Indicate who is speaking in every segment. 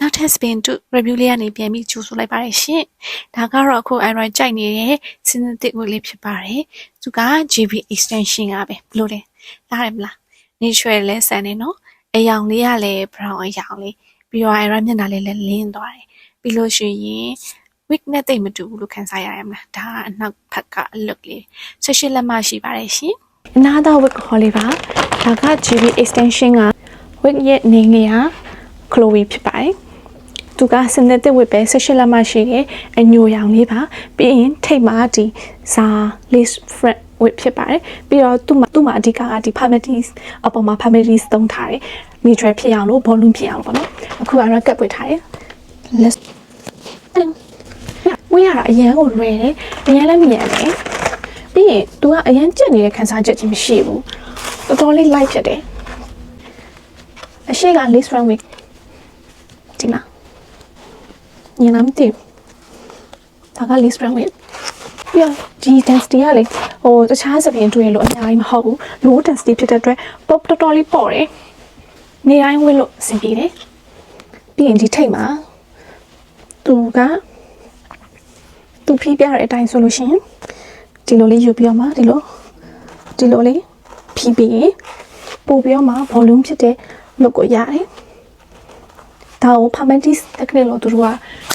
Speaker 1: နောက်ထပ် spin to review လေးကနေပြန်ပြီးကြိုဆိုလိုက်ပါတယ်ရှင်။ဒါကတော့အခု Android ကြိုက်နေတဲ့ synthetic wig လေးဖြစ်ပါတယ်။သူက GB extension ကပဲဘယ်လိုလဲ။လားတယ်မလား။ natural လဲဆန်နေနော်။အယောင်လေးကလည်း brown အယောင်လေးပြီးတော့ Android မျက်နှာလေးလည်းလင်းသွားတယ်။ပြီးလို့ရှိရင် wig နဲ့တိတ်မတူဘူးလို့ခံစားရရမလား။ဒါကအနောက်ဘက်ကအ look လေး16လက်မရှိပါတယ်ရှင်။
Speaker 2: another wig ခေါ်လေးပါဒါက GB extension က wig ရဲ့နေနေက Chloe ဖြစ်ပါတယ် သူက synthetic wig ပဲ16လက်မရှိတယ်အညိုရောင်လေးပါပြီးရင်ထိတ်မှာဒီစာ lace front wig ဖြစ်ပါတယ်ပြီးတော့သူ့မှာသူ့မှာအဓိကကဒီ permatis အပေါ်မှာ permatis သုံးထားတယ် neutral ဖြစ်အောင်လို့ volume ဖြစ်အောင်ပေါ့နော်အခုကတော့ကတ်ပွေထားတယ် let's ဝေးရတာအရန်ကိုလွယ်တယ်အရန်လည်းမြန်တယ်ပြီးရင် तू ကအရန်ကြက်နေတဲ့ခန်းစားချက်ကြီးမရှိဘူးတော်တော်လေး light ဖြစ်တယ်အရှိက lace front wig ဒီမှာ ညနာမသိဘူးဒါက lace front wig ပြီးတော့ဒီ density ကလေဟိုတခြားစပင်တွေ့လို့အများကြီးမဟုတ်ဘူး low density ဖြစ်တဲ့အတွက် pop တော်တော်လေးပေါ့တယ်နေတိုင်းဝတ်လို့အဆင်ပြေတယ်ပြီးရင်ဒီထိတ်မှာသူကသူဖိပြတဲ့အတိုင်းဆိုလို့ရှိရင်ဒီလိုလေးယူပြီးတော့မှဒီလိုဒီလိုလေးဖိပြီးရင်ပို့ပြီးတော့မှ volume ဖြစ်တဲ့ look ကိုရတယ် ဒါကို permanent technique လို့သူတို့က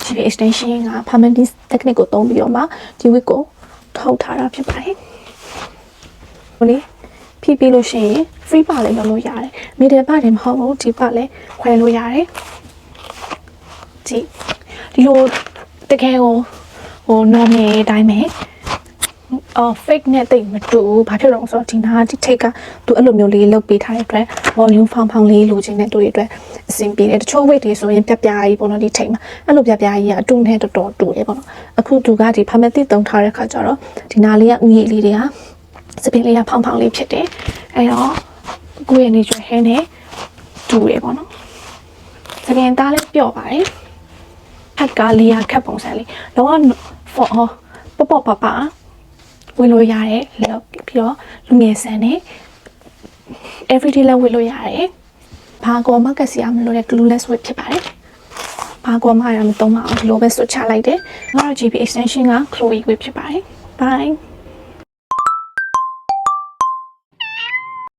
Speaker 2: GB extension က permanent technique ကိုသုံးပြီးတော့မှဒီ wig ကိုထုတ်ထားတာဖြစ်ပါတယ်ဟိုလေဖိပြီးလို့ရှိရင် free ပါလည်းလုပ်လို့ရတယ် middle ပါလည်းမဟုတ်ဘူးဒီပါလည်းခွဲလို့ရတယ်ဒီဒီလိုတကယ်ကိုဟို normal အတိုင်းပဲ အော် fake နဲ့တိတ်မတူဘူးဘာဖြစ်လို့လဲဆိုတော့ဒီနာဒီထိတ်ကသူအဲ့လိုမျိုးလေးလုပ်ပေးထားတဲ့အတွက် volume ဖောင်းဖောင်းလေးလိုချင်တဲ့တူတွေအတွက်အဆင်ပြေတယ်တချို့ weight တွေဆိုရင်ပြပြကြီးပေါ့နော်ဒီထိတ်မှာအဲ့လိုပြပြကြီးကအတူနဲ့တော်တော်တူတယ်ပေါ့နော်အခုသူကဒီ permanent တုံထားတဲ့ခါကျတော့ဒီနာလေးကဥယျာဉ်လေးတွေကစပင်းလေးကဖောင်းဖောင်းလေးဖြစ်တယ်အဲ့တော့ကိုယ့်ရဲ့ nature hair နဲ့တူတယ်ပေါ့နော်စပင်းသားလေးပျော့ပါတယ်ခက်ကလေးရခက်ပုံစံလေးလောကဖော်ပပပပ ဝင်လို့ရတယ်လောက်ပြီးတော့လူငယ်ဆန်နဲ့ everyday လည်းဝင်လို့ရတယ်ဘာကောမကစီရမလို့တဲ့ glueless wig ဖြစ်ပါတယ်ဘာကောမရမသုံးပါအောင်ဒီလိုပဲဆွတ်ချလိုက်တယ်ငါတို့ GB extension က Chloe wig ဖြစ်ပါတယ် bye